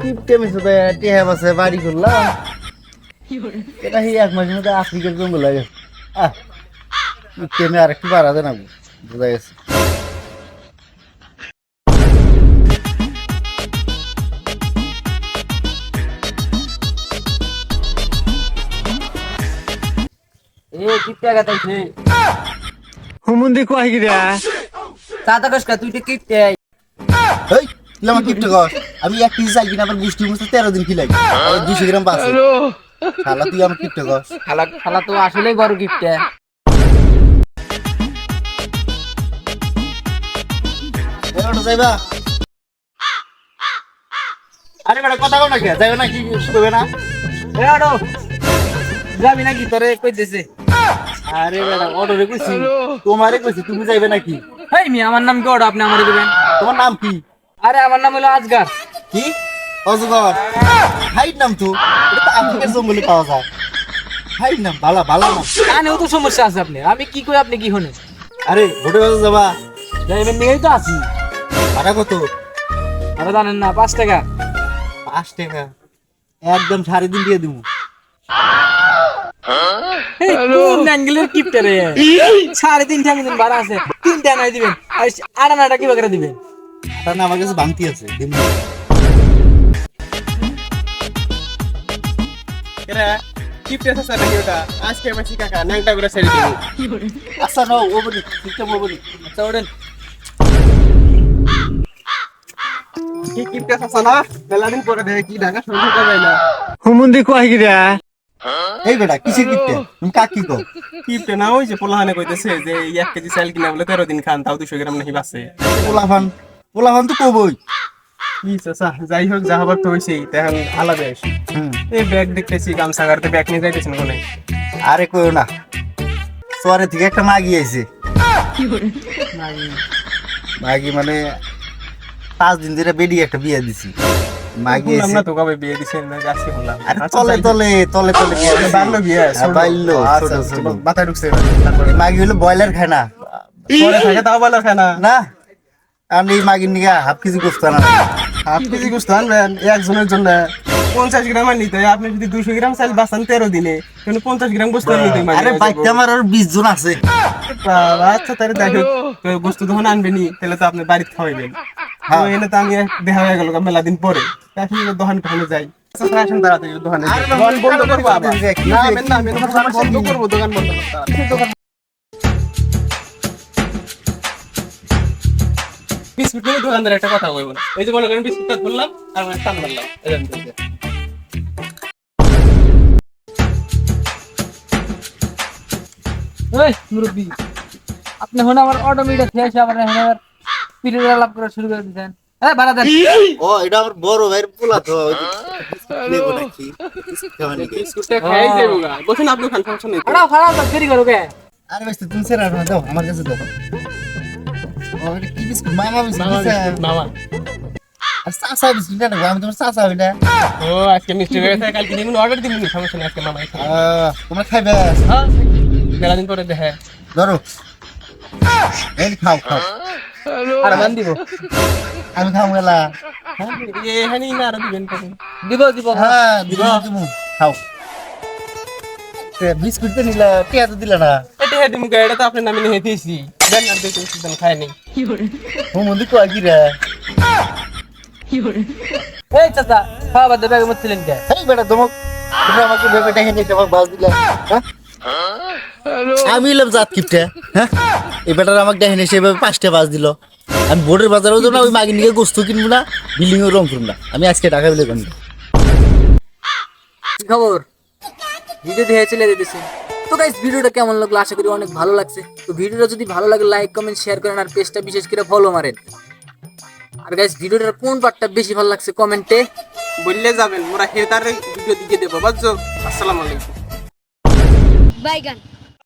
কিপটে মিশে তো টেহা বাসে বাড়ি করলাম। এটা এই এক মাসের মধ্যে আফ্রিকার জঙ্গল লাগে আহ কিপটে আর একটু বাড়াতে না বোঝা গেছে। এ কিপটা গাতাইছে। হুমুন্দি কয় গিরা চাতা কসকা তুই তো কিপটে এই তুই আমার কিপটে কর আমি এক কেজি চাই কিনা আবার গুষ্টি মুছতে তেরো দিন খিলাই দুশো গ্রাম বাসে শালা তুই আমার কিপটে কর খালা খালা তো আসলেই বড় কিপটে। যাইবা? আরে বেটা কথা না কে? না কি না? এ আড়ো যাবি নাকি? তোরে কই দিছে আরে বেটা অর্ডারে কইছি। তোমারে কইছি তুমি যাইবে নাকি? হেই মি আমার নাম কি ওটা আপনি আমারে দিবেন। তোমার নাম কি? আরে আমার নাম হলো আজগার। কি? অজগর হাইট নাম তো। এটা তো আফ্রিকার জঙ্গলে পাওয়া যায়। হাইট নাম ভালো ভালো নাম। কানেও তো সমস্যা আছে আপনি আমি কি কই আপনি কি হনে? আরে ভোটে বাজে যাবা? যাইবেন নিয়েই তো আছি। ভাড়া কত? আরে জানেন না পাঁচ টাকা। পাঁচ টাকা। একদম সাড়ে দিন দিয়ে দিব। এই, কোন অ্যাঙ্গেলের কিপটে রে? সাড়ে তিন টাকা দিন ভাড়া আছে। তিন টাকা নাই দিবেন। আর আড়া নাটা কি বাগরা দিবেন। তার না আমার কাছে বাংতি আছে দিন এরা কিপটে আছে নাকি ওটা? আজকে মাসি কাকা ন্যাংটা করে ছেড়ে দিবি। আচ্ছা নাও ও বলি সিস্টেম ও বলি। আচ্ছা ওঠেন। কি কিপটে আছে না? মেলা দিন পরে দেখে কি ঢাকা শুরু হতে যায় না। হুমুন্দি কয় গিরা এই বেটা কিসের কিপটে? তুমি কাক কি? কো কিপটে না ওই যে পোলাহানে কইতেছে যে এক কেজি চাল কিনা বলে তেরো দিন খান তাও দুশো গ্রাম নাকি বাসে পোলাফান পোলাফান তো কবই। কি চাচা যাই হোক যা হবার তো হয়েছেই তখন আলাদা আসি এই ব্যাগ দেখতেছি গামছা গাড়িতে ব্যাগ নিয়ে যাইতেছেন কোনে? আরে কইও না সোয়ারে থেকে একটা মাগি আইছে। মাগি মানে পাঁচ দিন ধরে বেডি একটা বিয়ে দিছি। মাগি না তো কবে বিয়ে দিছেন না আরে আচ্ছা, তলে তলে তলে তলে বিয়ে বাল্য বিয়ে হ্যাঁ, বাল্য ছোট ছোট। মাথায় ঢুকছে এবার। তারপরে। এই মাগি হলো ব্রয়লার খায় না পরে থাকে তাও বলার খায় না। না আমি এই মাগির নিয়ে হাফ কেজি গোস্ত আনা হাফ কেজি গোস্ত আনবেন একজনের জন্য পঞ্চাশ গ্রাম নিতে আপনি যদি দুশো গ্রাম চাল বাঁচান তেরো দিনে তাহলে পঞ্চাশ গ্রাম গোস্ত আর নিতে আরে বাইকটা আমার আর বিশ জন আছে। আচ্ছা তাহলে দেখো গোস্ত যখন আনবেনি তাহলে তো আপনি বাড়িতে খাওয়াইবেন। তো এনে তো আমি দেখা হয়ে গেল মেলা দিন পরে। এখন দোকান টোকানে যাই। আচ্ছা, দোকানে যাই। দোকান বন্ধ করব আবার। না আমেন না আমেন দোকান বন্ধ করব দোকান বন্ধ করতে বিস্কুট নিয়ে দোকানদার একটা কথা কইব না। এই যে মনে করেন বিস্কুটটা ধরলাম আর আমি টান মারলাম। এই দেন, এই ওই মুরব্বি আপনি হন আমার অটোমেটিক এসে আমার পিরিয়ড লাভ করা শুরু করে দিয়েছেন হ্যাঁ ভাড়া দেন। ও এটা আমার বড় ভাইয়ের পোলা তো নেব নাকি? বিস্কুটটা খাই যাব গা বসেন আপনি খান সমস্যা নেই। ভাড়া ভাড়া তো দেরি করো কে আরে ভাই তুমি সেরা না দাও আমার কাছে দাও। ও এটা কি বিস্কুট? মামা বিস্কুট মামা চাচা বিস্কুট না আমি তোমার চাচা হই না ও আজকে মিষ্টি হয়ে কালকে দিন অর্ডার দিন সমস্যা নেই আজকে মামাই তোমরা খাইবে? হ্যাঁ মেলা দিন পরে দেখে ধরো। এই খাও খাও। আর মান দিব। আমি খাও গেলা হ্যাঁ না আরও দিবেন দিব দিব। হ্যাঁ দিব তুমি খাও। বিস্কুট তো নিলা তো দিলা না। এটা হেদি মুখে এটা তো আপনার নামে নিয়ে দিয়েছি দেন আর দেখুন সুদান খায় নেই। ও মন্দির কি রে? এই চাচা খাওয়া বাদ ব্যাগে মরছিলেন কে? এই বেটা তোমার তোমরা আমাকে ভেবে দেখে নিতে আমার বাস দিলা। হ্যাঁ? আমি এলাম জাত কিপটে হ্যাঁ? এই বেটার আমাকে দেখে নিয়ে সেভাবে পাঁচটা বাস দিল। আমি বোর্ডের বাজারেও যাব না ওই মাগির নিয়ে গোস্ত কিনবো না বিল্ডিং রং করব না। আমি আজকে টাকা বিলে কিনবো কি খবর? ভিডিও দেখে চলে যেতেছে। তো গাইস ভিডিওটা কেমন লাগল? আশা করি অনেক ভালো লাগছে। তো ভিডিওটা যদি ভালো লাগে লাইক কমেন্ট শেয়ার করেন আর পেজটা বিশেষ করে ফলো মারেন। আর গাইস ভিডিওটার কোন পার্টটা বেশি ভালো লাগছে কমেন্টে বললে যাবেন মোরা হেতার ভিডিও দিকে দেবো বুঝছ? আসসালামু আলাইকুম। বাইগান